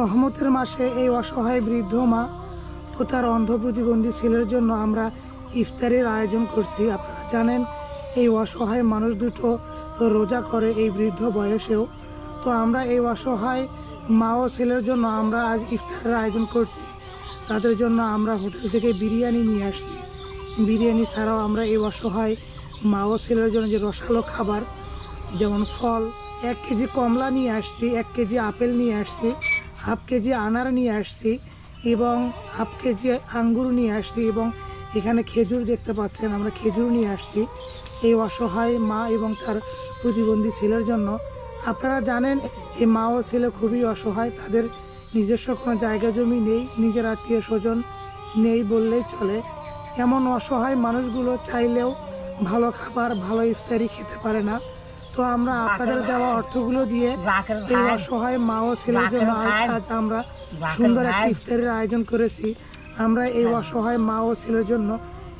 রহমতের মাসে এই অসহায় বৃদ্ধ মা ও তার অন্ধ প্রতিবন্ধী ছেলের জন্য আমরা ইফতারের আয়োজন করছি। আপনারা জানেন, এই অসহায় মানুষ দুটো রোজা করে এই বৃদ্ধ বয়সেও। তো আমরা এই অসহায় মা ও ছেলের জন্য আমরা আজ ইফতারের আয়োজন করছি। তাদের জন্য আমরা হোটেল থেকে বিরিয়ানি নিয়ে আসছি। বিরিয়ানি ছাড়াও আমরা এই অসহায় মা ও ছেলের জন্য যে রসালো খাবার, যেমন ফল, এক কেজি কমলা নিয়ে আসছি, এক কেজি আপেল নিয়ে আসছি হাফ কেজি আনার নিয়ে আসছি এবং হাফ কেজি আঙ্গুর নিয়ে আসছি এবং এখানে খেজুর দেখতে পাচ্ছেন, আমরা খেজুর নিয়ে আসছি। এই অসহায় মা এবং তার প্রতিবন্ধী ছেলের জন্য। আপনারা জানেন, এই মা ও ছেলে খুবই অসহায়, তাদের নিজস্ব কোনো জায়গা জমি নেই, নিজের আত্মীয় স্বজন নেই বললেই চলে। এমন অসহায় মানুষগুলো চাইলেও ভালো খাবার, ভালো ইফতারি খেতে পারে না। তো আমরা আপনাদের দেওয়া অর্থগুলো দিয়ে এই অসহায় মা ও ছেলের জন্য। আজ আমরা সুন্দর একটা ইফতারের আয়োজন করেছি। আমরা এই অসহায় মা ও ছেলের জন্য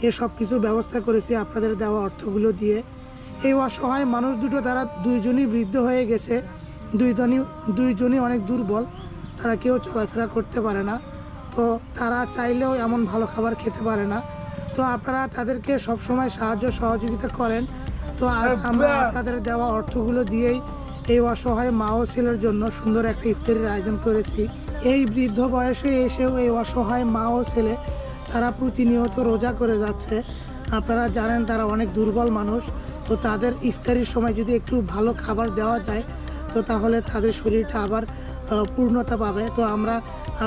এসব কিছু ব্যবস্থা করেছি আপনাদের দেওয়া অর্থগুলো দিয়ে। এই অসহায় মানুষ দুটো তারা দুইজনই বৃদ্ধ হয়ে গেছে। দুইজনই দুইজনই অনেক দুর্বল। তারা কেউ চলাফেরা করতে পারে না। তো তারা চাইলেও এমন ভালো খাবার খেতে পারে না। তো আপনারা তাদেরকে সবসময় সাহায্য সহযোগিতা করেন। তো আজ আমরা আপনাদের দেওয়া অর্থগুলো দিয়েই এই অসহায় মা ও ছেলের জন্য সুন্দর একটা ইফতারের আয়োজন করেছি। এই বৃদ্ধ বয়সে এসেও এই অসহায় মা ও ছেলে তারা প্রতিনিয়ত রোজা করে যাচ্ছে। আপনারা জানেন তারা অনেক দুর্বল মানুষ। তো তাদের ইফতারির সময় যদি একটু ভালো খাবার দেওয়া যায় তো তাহলে তাদের শরীরটা আবার পূর্ণতা পাবে। তো আমরা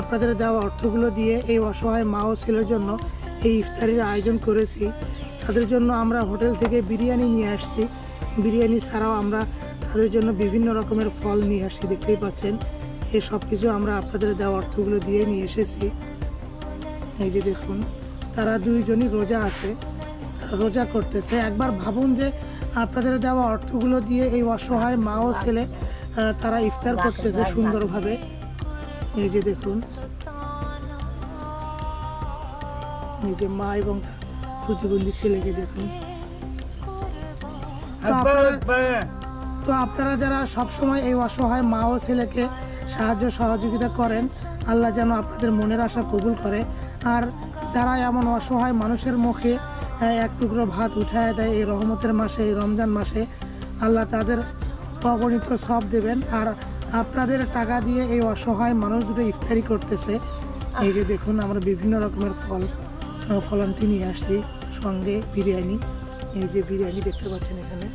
আপনাদের দেওয়া অর্থগুলো দিয়ে এই অসহায় মা ও ছেলের জন্য এই ইফতারির আয়োজন করেছি। তাদের জন্য আমরা হোটেল থেকে বিরিয়ানি নিয়ে আসছি। বিরিয়ানি ছাড়াও আমরা তাদের জন্য বিভিন্ন রকমের ফল নিয়ে আসছি দেখতেই পাচ্ছেন। এই সব কিছু আমরা আপনাদের দেওয়া অর্থগুলো দিয়ে নিয়ে এসেছি। এই যে দেখুন তারা দুইজনই রোজা আছে তারা রোজা করতেছে। একবার ভাবুন যে আপনাদের দেওয়া অর্থগুলো দিয়ে এই অসহায় মা ও ছেলে তারা ইফতার করতেছে সুন্দরভাবে। এই যে দেখুন যে মা এবং তার প্রতিবন্ধী ছেলেকে দেখুন। তো আপনারা- যারা সবসময় এই অসহায় মা ও ছেলেকে সাহায্য সহযোগিতা করেন আল্লাহ যেন আপনাদের মনের আশা কবুল করে। আর যারা এমন অসহায় মানুষের মুখে এক টুকরো ভাত উঠায় দেয় এই রহমতের মাসে এই রমজান মাসে আল্লাহ তাদের অগণিত সব দেবেন। আর আপনাদের টাকা দিয়ে এই অসহায় মানুষ দুটো ইফতারি করতেছে। এই যে দেখুন আমরা বিভিন্ন রকমের ফল। ফলান্তি নিয়ে আসছি সঙ্গে বিরিয়ানি। এই যে বিরিয়ানি দেখতে পাচ্ছেন এখানে।